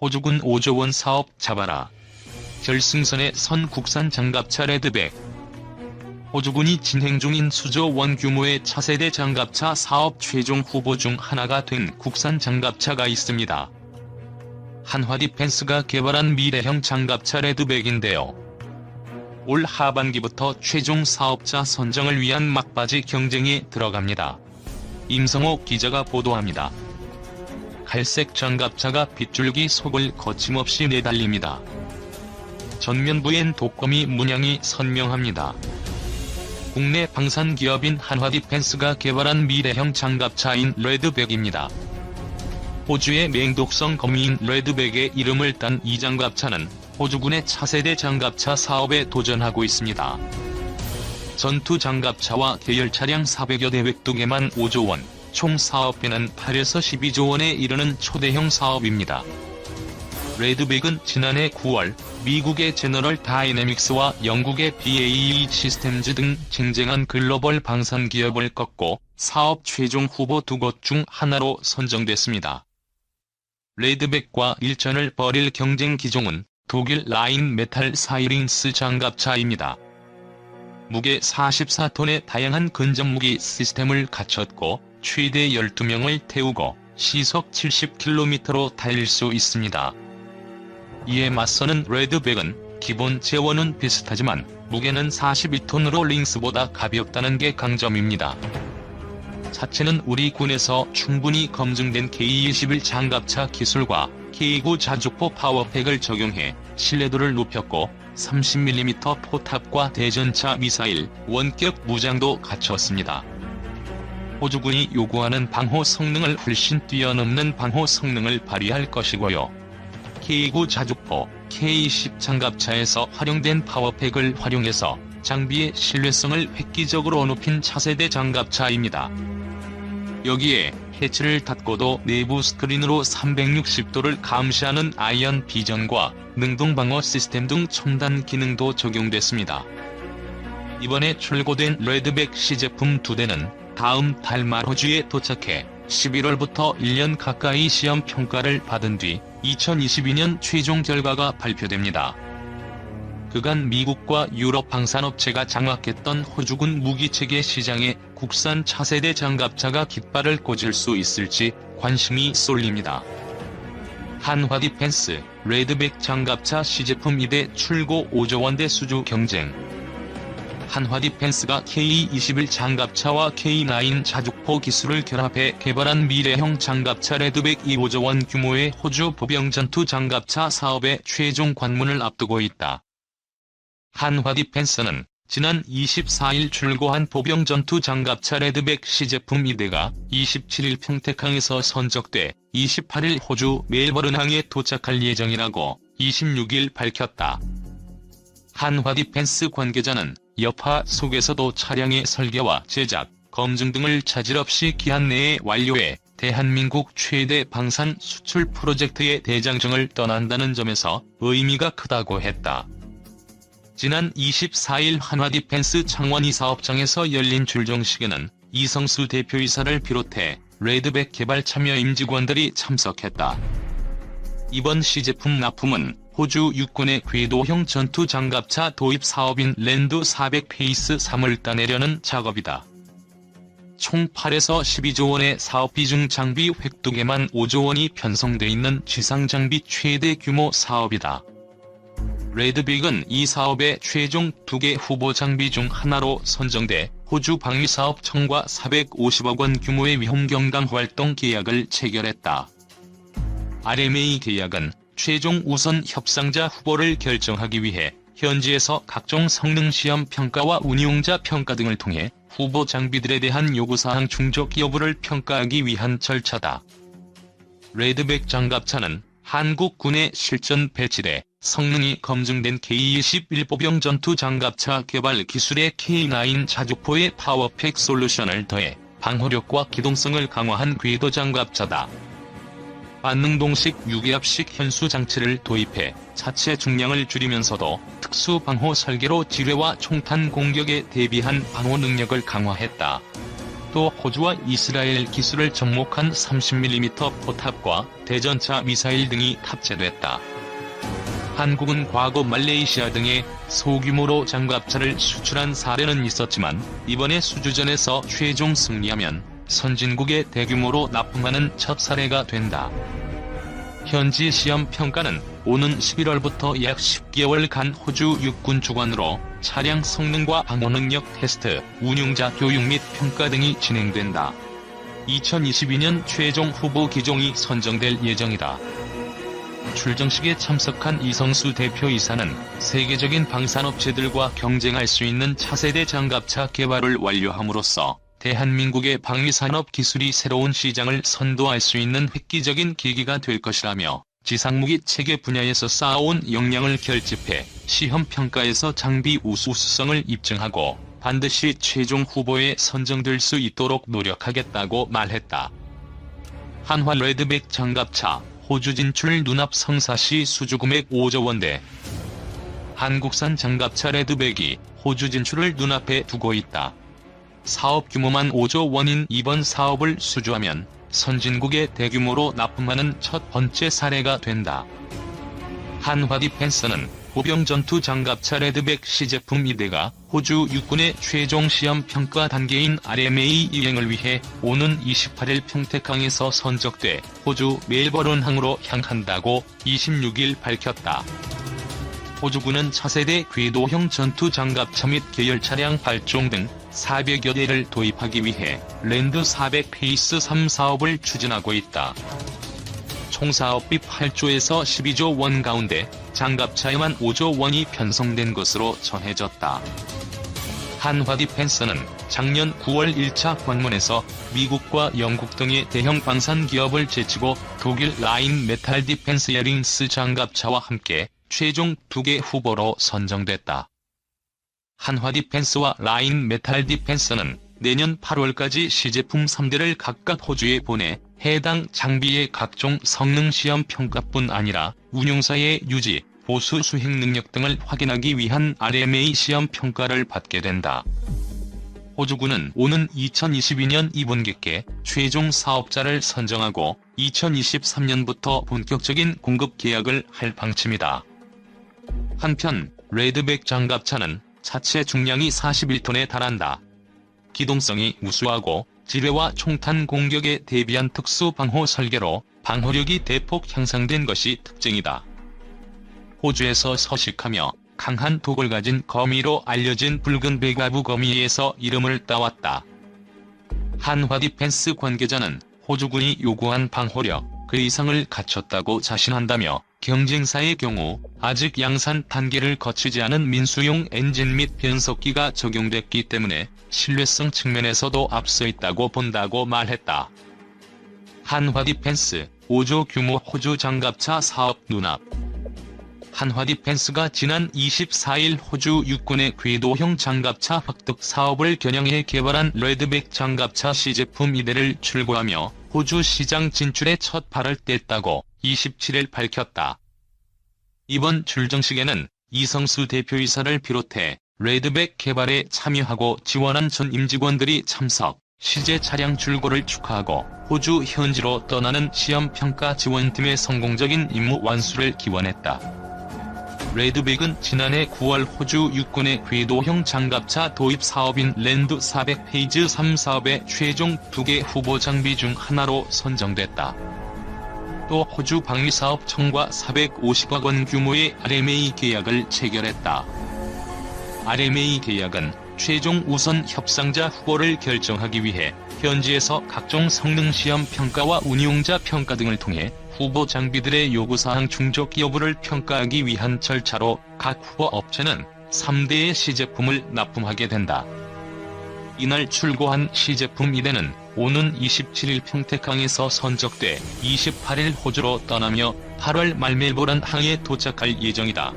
호주군 5조 원 사업 잡아라. 결승선에 선 국산 장갑차 레드백. 호주군이 진행 중인 수조 원 규모의 차세대 장갑차 사업 최종 후보 중 하나가 된 국산 장갑차가 있습니다. 한화 디펜스가 개발한 미래형 장갑차 레드백인데요. 올 하반기부터 최종 사업자 선정을 위한 막바지 경쟁에 들어갑니다. 임성호 기자가 보도합니다. 갈색 장갑차가 빗줄기 속을 거침없이 내달립니다. 전면부엔 독거미 문양이 선명합니다. 국내 방산 기업인 한화 디펜스가 개발한 미래형 장갑차인 레드백입니다. 호주의 맹독성 거미인 레드백의 이름을 딴 이 장갑차는 호주군의 차세대 장갑차 사업에 도전하고 있습니다. 전투 장갑차와 계열 차량 400여 대 102개만 5조 원, 총 사업비는 8에서 12조 원에 이르는 초대형 사업입니다. 레드백은 지난해 9월 미국의 제너럴 다이내믹스와 영국의 BAE 시스템즈 등 쟁쟁한 글로벌 방산 기업을 꺾고 사업 최종 후보 두 곳 중 하나로 선정됐습니다. 레드백과 일전을 벌일 경쟁 기종은 독일 라인 메탈 사이링스 장갑차입니다. 무게 44톤의 다양한 근접 무기 시스템을 갖췄고 최대 12명을 태우고 시속 70km로 달릴 수 있습니다. 이에 맞서는 레드백은 기본 재원은 비슷하지만 무게는 42톤으로 링스보다 가볍다는 게 강점입니다. 자체는 우리 군에서 충분히 검증된 K21 장갑차 기술과 K9 자주포 파워팩을 적용해 신뢰도를 높였고 30mm 포탑과 대전차 미사일, 원격 무장도 갖췄습니다. 호주군이 요구하는 방호 성능을 훨씬 뛰어넘는 방호 성능을 발휘할 것이고요. K9 자주포, K10 장갑차에서 활용된 파워팩을 활용해서 장비의 신뢰성을 획기적으로 높인 차세대 장갑차입니다. 여기에 해치를 닫고도 내부 스크린으로 360도를 감시하는 아이언 비전과 능동 방어 시스템 등 첨단 기능도 적용됐습니다. 이번에 출고된 레드백 시제품 두 대는 다음 달 말 호주에 도착해 11월부터 1년 가까이 시험 평가를 받은 뒤 2022년 최종 결과가 발표됩니다. 그간 미국과 유럽 방산업체가 장악했던 호주군 무기체계 시장에 국산 차세대 장갑차가 깃발을 꽂을 수 있을지 관심이 쏠립니다. 한화 디펜스, 레드백 장갑차 시제품 2대 출고 5조 원대 수주 경쟁. 한화 디 펜스가 K21 장갑차와 K9 자주포 기술을 결합해 개발한 미래형 장갑차 레드백 2조 원 규모의 호주 보병 전투 장갑차 사업의 최종 관문을 앞두고 있다. 한화 디 펜스는 지난 24일 출고한 보병 전투 장갑차 레드백 시제품 2대가 27일 평택항에서 선적돼 28일 호주 멜버른항에 도착할 예정이라고 26일 밝혔다. 한화 디펜스 관계자는 여파 속에서도 차량의 설계와 제작, 검증 등을 차질 없이 기한 내에 완료해 대한민국 최대 방산 수출 프로젝트의 대장정을 떠난다는 점에서 의미가 크다고 했다. 지난 24일 한화 디펜스 창원이 사업장에서 열린 출정식에는 이성수 대표이사를 비롯해 레드백 개발 참여 임직원들이 참석했다. 이번 시제품 납품은 호주 육군의 궤도형 전투 장갑차 도입 사업인 랜드 400 페이스 3을 따내려는 작업이다. 총 8에서 12조 원의 사업비 중 장비 획두개만 5조 원이 편성돼 있는 지상 장비 최대 규모 사업이다. 레드빅은 이 사업의 최종 2개 후보 장비 중 하나로 선정돼 호주 방위사업청과 450억 원 규모의 위험경감 활동 계약을 체결했다. RMA 계약은 최종 우선 협상자 후보를 결정하기 위해 현지에서 각종 성능 시험 평가와 운용자 평가 등을 통해 후보 장비들에 대한 요구사항 충족 여부를 평가하기 위한 절차다. 레드백 장갑차는 한국 군에 실전 배치돼 성능이 검증된 K21 보병 전투 장갑차 개발 기술의 K9 자주포의 파워팩 솔루션을 더해 방호력과 기동성을 강화한 궤도 장갑차다. 반능동식 유기압식 현수 장치를 도입해 자체 중량을 줄이면서도 특수 방호 설계로 지뢰와 총탄 공격에 대비한 방호 능력을 강화했다. 또 호주와 이스라엘 기술을 접목한 30mm 포탑과 대전차 미사일 등이 탑재됐다. 한국은 과거 말레이시아 등에 소규모로 장갑차를 수출한 사례는 있었지만 이번에 수주전에서 최종 승리하면 선진국에 대규모로 납품하는 첫 사례가 된다. 현지 시험 평가는 오는 11월부터 약 10개월간 호주 육군 주관으로 차량 성능과 방어 능력 테스트, 운용자 교육 및 평가 등이 진행된다. 2022년 최종 후보 기종이 선정될 예정이다. 출정식에 참석한 이성수 대표이사는 세계적인 방산업체들과 경쟁할 수 있는 차세대 장갑차 개발을 완료함으로써 대한민국의 방위산업 기술이 새로운 시장을 선도할 수 있는 획기적인 계기가 될 것이라며 지상무기 체계 분야에서 쌓아온 역량을 결집해 시험평가에서 장비 우수성을 입증하고 반드시 최종 후보에 선정될 수 있도록 노력하겠다고 말했다. 한화 레드백 장갑차 호주 진출 눈앞 성사시 수주금액 5조 원대 한국산 장갑차 레드백이 호주 진출을 눈앞에 두고 있다. 사업 규모만 5조 원인 이번 사업을 수주하면 선진국에 대규모로 납품하는 첫 번째 사례가 된다. 한화 디펜스는 보병 전투 장갑차 레드백 시제품 2대가 호주 육군의 최종 시험 평가 단계인 RMA 이행을 위해 오는 28일 평택항에서 선적돼 호주 멜버른항으로 향한다고 26일 밝혔다. 호주군은 차세대 궤도형 전투 장갑차 및 계열 차량 발종 등 400여 대를 도입하기 위해 랜드 400 페이스 3 사업을 추진하고 있다. 총 사업비 8조에서 12조 원 가운데 장갑차에만 5조 원이 편성된 것으로 전해졌다. 한화 디펜스는 작년 9월 1차 관문에서 미국과 영국 등의 대형 방산 기업을 제치고 독일 라인 메탈 디펜스 에링스 장갑차와 함께 최종 2개 후보로 선정됐다. 한화 디펜스와 라인 메탈 디펜스는 내년 8월까지 시제품 3대를 각각 호주에 보내 해당 장비의 각종 성능 시험 평가뿐 아니라 운용사의 유지, 보수 수행 능력 등을 확인하기 위한 RMA 시험 평가를 받게 된다. 호주군은 오는 2022년 2분기께 최종 사업자를 선정하고 2023년부터 본격적인 공급 계약을 할 방침이다. 한편 레드백 장갑차는 차체 중량이 41톤에 달한다. 기동성이 우수하고 지뢰와 총탄 공격에 대비한 특수 방호 설계로 방호력이 대폭 향상된 것이 특징이다. 호주에서 서식하며 강한 독을 가진 거미로 알려진 붉은 베가부 거미에서 이름을 따왔다. 한화 디펜스 관계자는 호주군이 요구한 방호력 그 이상을 갖췄다고 자신한다며 경쟁사의 경우 아직 양산 단계를 거치지 않은 민수용 엔진 및 변속기가 적용됐기 때문에 신뢰성 측면에서도 앞서 있다고 본다고 말했다. 한화 디펜스 5조 규모 호주 장갑차 사업 눈앞 한화 디펜스가 지난 24일 호주 육군의 궤도형 장갑차 획득 사업을 겨냥해 개발한 레드백 장갑차 시제품 2대를 출고하며 호주 시장 진출에 첫 발을 뗐다고 27일 밝혔다. 이번 출정식에는 이성수 대표이사를 비롯해 레드백 개발에 참여하고 지원한 전 임직원들이 참석, 시제 차량 출고를 축하하고 호주 현지로 떠나는 시험평가 지원팀의 성공적인 임무 완수를 기원했다. 레드백은 지난해 9월 호주 육군의 궤도형 장갑차 도입 사업인 랜드 400 페이즈 3 사업의 최종 2개 후보 장비 중 하나로 선정됐다. 또 호주 방위사업청과 450억 원 규모의 RMA 계약을 체결했다. RMA 계약은 최종 우선 협상자 후보를 결정하기 위해 현지에서 각종 성능 시험 평가와 운용자 평가 등을 통해 후보 장비들의 요구사항 충족 여부를 평가하기 위한 절차로 각 후보 업체는 3대의 시제품을 납품하게 된다. 이날 출고한 시제품 2대는 오는 27일 평택항에서 선적돼 28일 호주로 떠나며 8월 말 멜버른 항에 도착할 예정이다.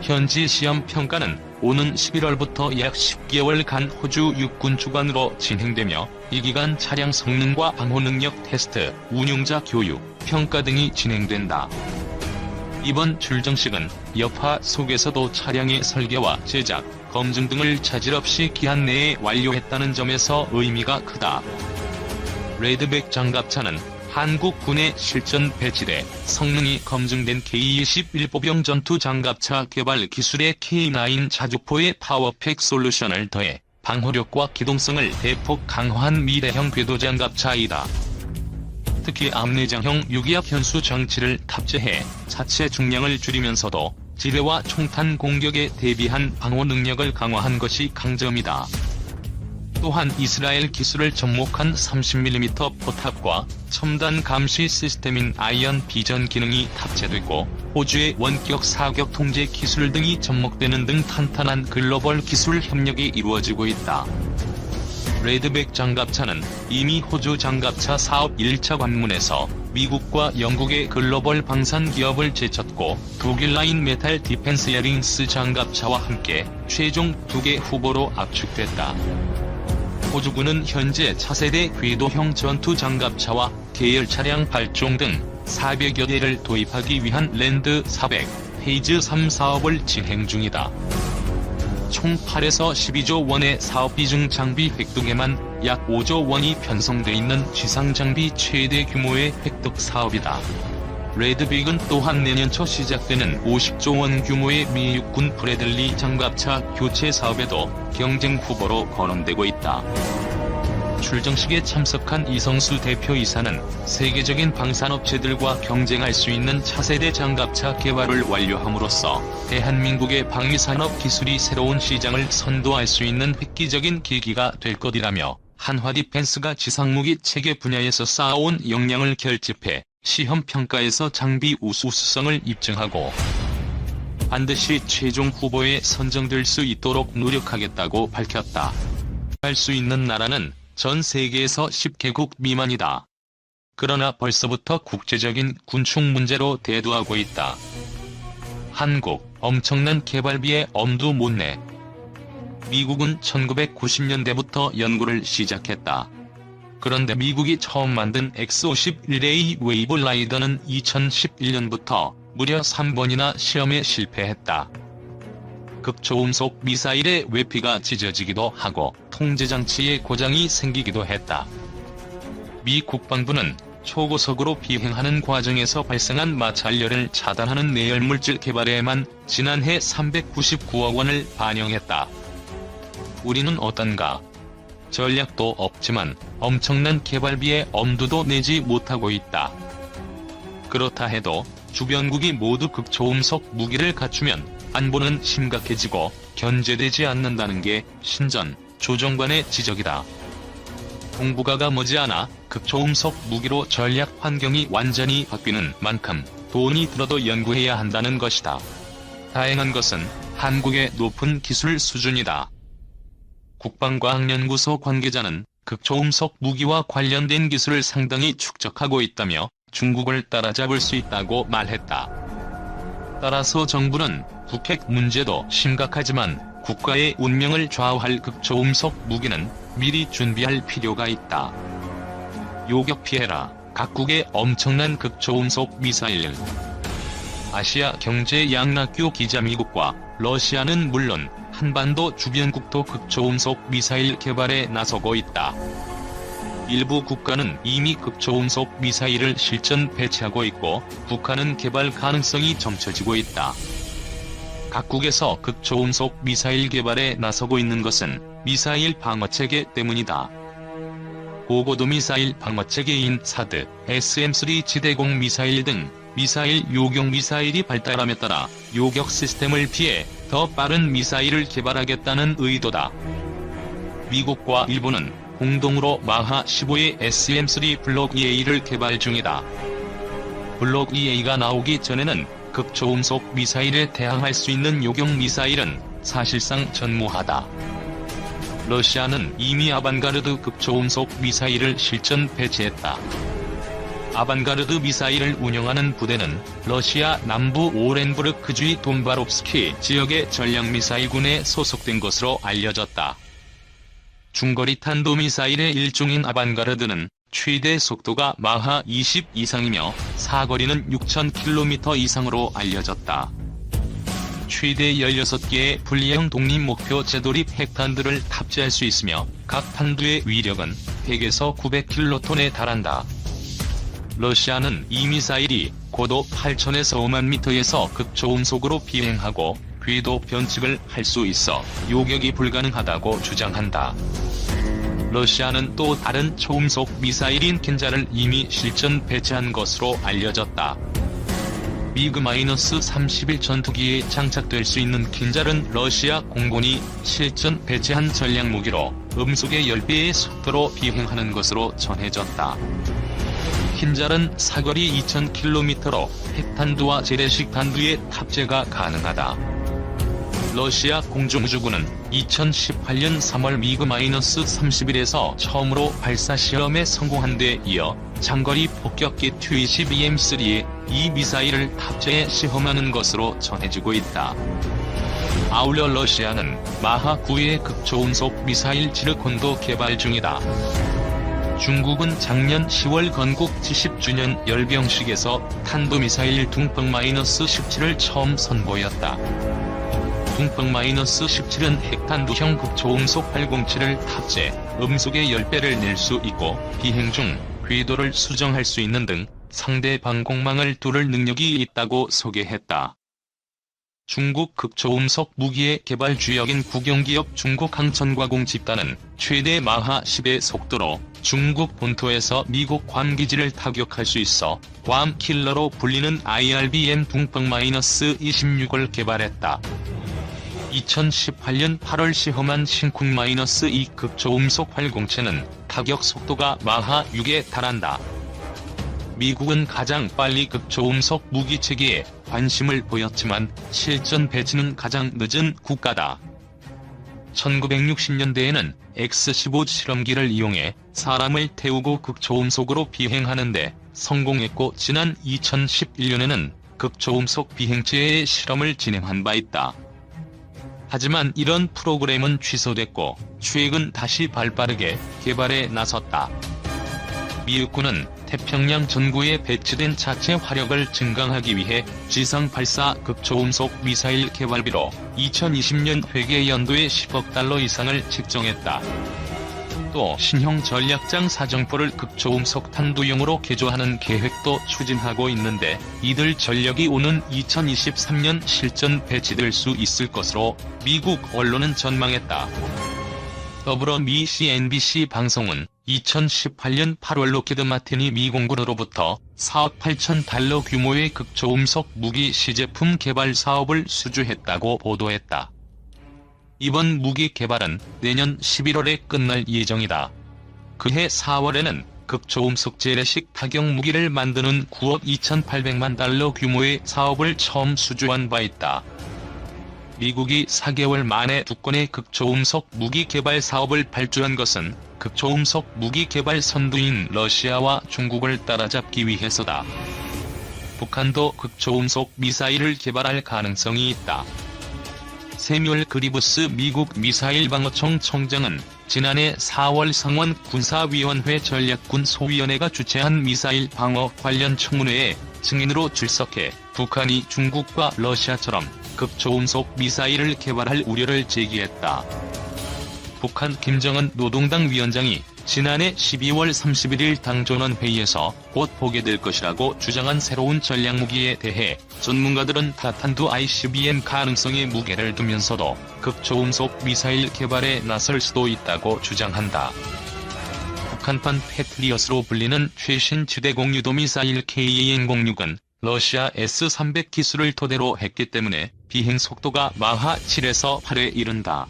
현지 시험 평가는 오는 11월부터 약 10개월간 호주 육군 주관으로 진행되며 이 기간 차량 성능과 방호 능력 테스트, 운용자 교육, 평가 등이 진행된다. 이번 출정식은 여파 속에서도 차량의 설계와 제작, 검증 등을 차질 없이 기한 내에 완료했다는 점에서 의미가 크다. 레드백 장갑차는 한국군의 실전 배치돼 성능이 검증된 K-21보병 전투 장갑차 개발 기술의 K9 자주포의 파워팩 솔루션을 더해 방호력과 기동성을 대폭 강화한 미래형 궤도 장갑차이다. 특히 암내장형 유기압 현수 장치를 탑재해 자체 중량을 줄이면서도 지뢰와 총탄 공격에 대비한 방호 능력을 강화한 것이 강점이다. 또한 이스라엘 기술을 접목한 30mm 포탑과 첨단 감시 시스템인 아이언 비전 기능이 탑재되고 호주의 원격 사격 통제 기술 등이 접목되는 등 탄탄한 글로벌 기술 협력이 이루어지고 있다. 레드백 장갑차는 이미 호주 장갑차 사업 1차 관문에서 미국과 영국의 글로벌 방산 기업을 제쳤고 독일 라인 메탈 디펜스 에링스 장갑차와 함께 최종 두 개 후보로 압축됐다. 호주군은 현재 차세대 궤도형 전투 장갑차와 계열 차량 발종 등 400여 대를 도입하기 위한 랜드 400, 페이즈 3 사업을 진행 중이다. 총 8에서 12조 원의 사업비 중 장비 획득에만 약 5조 원이 편성돼 있는 지상 장비 최대 규모의 획득 사업이다. 레드빅은 또한 내년 초 시작되는 50조 원 규모의 미 육군 브래들리 장갑차 교체 사업에도 경쟁 후보로 거론되고 있다. 출정식에 참석한 이성수 대표이사는 세계적인 방산업체들과 경쟁할 수 있는 차세대 장갑차 개발을 완료함으로써 대한민국의 방위산업 기술이 새로운 시장을 선도할 수 있는 획기적인 계기가 될 것이라며 한화 디펜스가 지상무기 체계 분야에서 쌓아온 역량을 결집해 시험 평가에서 장비 우수성을 입증하고 반드시 최종 후보에 선정될 수 있도록 노력하겠다고 밝혔다. 할 수 있는 나라는 전 세계에서 10개국 미만이다. 그러나 벌써부터 국제적인 군축 문제로 대두하고 있다. 한국, 엄청난 개발비에 엄두 못 내. 미국은 1990년대부터 연구를 시작했다. 그런데 미국이 처음 만든 X-51A 웨이브 라이더는 2011년부터 무려 3번이나 시험에 실패했다. 극초음속 미사일의 외피가 찢어지기도 하고 통제장치에 고장이 생기기도 했다. 미 국방부는 초고속으로 비행하는 과정에서 발생한 마찰열을 차단하는 내열물질 개발에만 지난해 399억 원을 반영했다. 우리는 어떤가? 전략도 없지만 엄청난 개발비에 엄두도 내지 못하고 있다. 그렇다 해도 주변국이 모두 극초음속 무기를 갖추면 안보는 심각해지고 견제되지 않는다는 게 신전 조정관의 지적이다. 동북아가 머지않아 극초음속 무기로 전략 환경이 완전히 바뀌는 만큼 돈이 들어도 연구해야 한다는 것이다. 다행한 것은 한국의 높은 기술 수준이다. 국방과학연구소 관계자는 극초음속 무기와 관련된 기술을 상당히 축적하고 있다며 중국을 따라잡을 수 있다고 말했다. 따라서 정부는 북핵 문제도 심각하지만 국가의 운명을 좌우할 극초음속 무기는 미리 준비할 필요가 있다. 요격 피해라. 각국의 엄청난 극초음속 미사일. 아시아 경제 양락교 기자 미국과 러시아는 물론 한반도 주변국도 극초음속 미사일 개발에 나서고 있다. 일부 국가는 이미 극초음속 미사일을 실전 배치하고 있고 북한은 개발 가능성이 점쳐지고 있다. 각국에서 극초음속 미사일 개발에 나서고 있는 것은 미사일 방어체계 때문이다. 고고도 미사일 방어체계인 사드, SM-3 지대공 미사일 등 미사일 요격 미사일이 발달함에 따라 요격 시스템을 피해 더 빠른 미사일을 개발하겠다는 의도다. 미국과 일본은 공동으로 마하 15의 SM-3 블록 EA를 개발 중이다. 블록 EA가 나오기 전에는 극초음속 미사일에 대항할 수 있는 요격 미사일은 사실상 전무하다. 러시아는 이미 아반가르드 극초음속 미사일을 실전 배치했다. 아반가르드 미사일을 운영하는 부대는 러시아 남부 오렌부르크주의 돈바롭스키 지역의 전략미사일군에 소속된 것으로 알려졌다. 중거리 탄도미사일의 일종인 아반가르드는 최대 속도가 마하 20 이상이며 사거리는 6,000km 이상으로 알려졌다. 최대 16개의 분리형 독립목표 제도립 핵탄두를 탑재할 수 있으며 각 탄두의 위력은 100에서 900킬로톤에 달한다. 러시아는 이 미사일이 고도 8천에서 5만 미터에서 극초음속으로 비행하고 궤도 변칙을 할 수 있어 요격이 불가능하다고 주장한다. 러시아는 또 다른 초음속 미사일인 킨자를 이미 실전 배치한 것으로 알려졌다. 미그-31 전투기에 장착될 수 있는 킨잘은 러시아 공군이 실전 배치한 전략 무기로 음속의 10배의 속도로 비행하는 것으로 전해졌다. 킨잘은 사거리 2000km로 핵탄두와 재래식 탄두의 탑재가 가능하다. 러시아 공중우주군은 2018년 3월 미그-31에서 처음으로 발사 시험에 성공한 데 이어 장거리 폭격기 TU-12M3에 이 미사일을 탑재해 시험하는 것으로 전해지고 있다. 아울러 러시아는 마하 9의 극초음속 미사일 지르콘도 개발 중이다. 중국은 작년 10월 건국 70주년 열병식에서 탄도미사일 둥펑-17을 처음 선보였다. 둥펑-17은 핵탄두형 극초음속 807을 탑재, 음속의 10배를 낼 수 있고 비행 중 궤도를 수정할 수 있는 등 상대 방공망을 뚫을 능력이 있다고 소개했다. 중국 극초음속 무기의 개발 주역인 국영기업 중국 항천과공 집단은 최대 마하 10의 속도로 중국 본토에서 미국 괌기지를 타격할 수 있어 괌 킬러로 불리는 IRBM 둥펑-26을 개발했다. 2018년 8월 시험한 신쿵-2 극초음속 활공체는 타격 속도가 마하 6에 달한다. 미국은 가장 빨리 극초음속 무기 체계에 관심을 보였지만 실전 배치는 가장 늦은 국가다. 1960년대에는 X-15 실험기를 이용해 사람을 태우고 극초음속으로 비행하는데 성공했고 지난 2011년에는 극초음속 비행체의 실험을 진행한 바 있다. 하지만 이런 프로그램은 취소됐고 최근 다시 발빠르게 개발에 나섰다. 미국군은 태평양 전구에 배치된 자체 화력을 증강하기 위해 지상 발사 극초음속 미사일 개발비로 2020년 회계 연도에 10억 달러 이상을 책정했다. 또 신형 전략장 사정포를 극초음속 탄두용으로 개조하는 계획도 추진하고 있는데 이들 전력이 오는 2023년 실전 배치될 수 있을 것으로 미국 언론은 전망했다. 더불어 미 CNBC 방송은 2018년 8월 로키드 마틴이 미 공군으로부터 4억 8천 달러 규모의 극초음속 무기 시제품 개발 사업을 수주했다고 보도했다. 이번 무기 개발은 내년 11월에 끝날 예정이다. 그해 4월에는 극초음속 재래식 타격 무기를 만드는 9억 2,800만 달러 규모의 사업을 처음 수주한 바 있다. 미국이 4개월 만에 두 건의 극초음속 무기 개발 사업을 발주한 것은 극초음속 무기 개발 선두인 러시아와 중국을 따라잡기 위해서다. 북한도 극초음속 미사일을 개발할 가능성이 있다. 세뮤얼 그리브스 미국 미사일 방어청 청장은 지난해 4월 상원 군사위원회 전략군 소위원회가 주최한 미사일 방어 관련 청문회에 증인으로 출석해 북한이 중국과 러시아처럼 극초음속 미사일을 개발할 우려를 제기했다. 북한 김정은 노동당 위원장이 지난해 12월 31일 당전원 회의에서 곧 보게 될 것이라고 주장한 새로운 전략무기에 대해 전문가들은 타탄두 ICBM 가능성에 무게를 두면서도 극초음속 미사일 개발에 나설 수도 있다고 주장한다. 북한판 패트리엇으로 불리는 최신 지대공 유도 미사일 KAN-06은 러시아 S-300 기술을 토대로 했기 때문에 비행 속도가 마하 7에서 8에 이른다.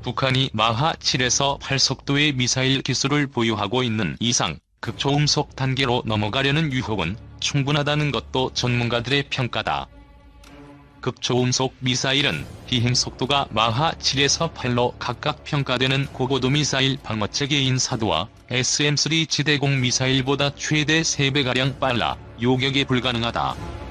북한이 마하 7에서 8 속도의 미사일 기술을 보유하고 있는 이상 극초음속 단계로 넘어가려는 유혹은 충분하다는 것도 전문가들의 평가다. 극초음속 미사일은 비행 속도가 마하 7에서 8로 각각 평가되는 고고도 미사일 방어 체계인 사도와 SM-3 지대공 미사일보다 최대 3배가량 빨라 요격이 불가능하다.